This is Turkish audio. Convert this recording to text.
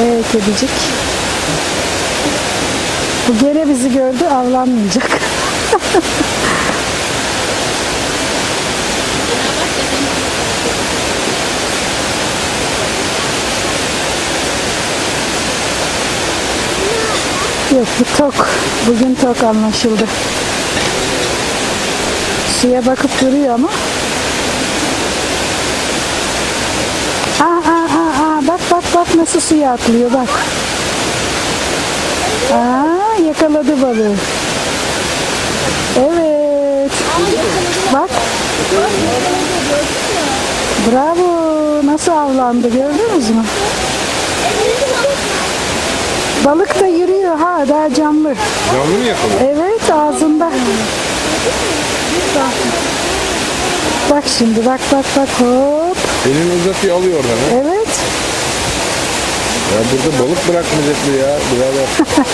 Ee, kedicik. Bu gene bizi gördü avlanmayacak. Yok bu tok. Bugün tok anlaşıldı. Suya bakıp duruyor ama. Aa. Bak nasıl suya atlıyor bak. Aa, yakaladı balığı. Evet. Bak. Bravo. Nasıl avlandı gördünüz mü? Balık da yürüyor ha daha canlı. Canlı mı yakaladı? Evet ağzında. Bak şimdi bak bak bak hop. Elini uzatıyor alıyor oradan. Evet. Ya burada balık bırakmayacak mı ya birader?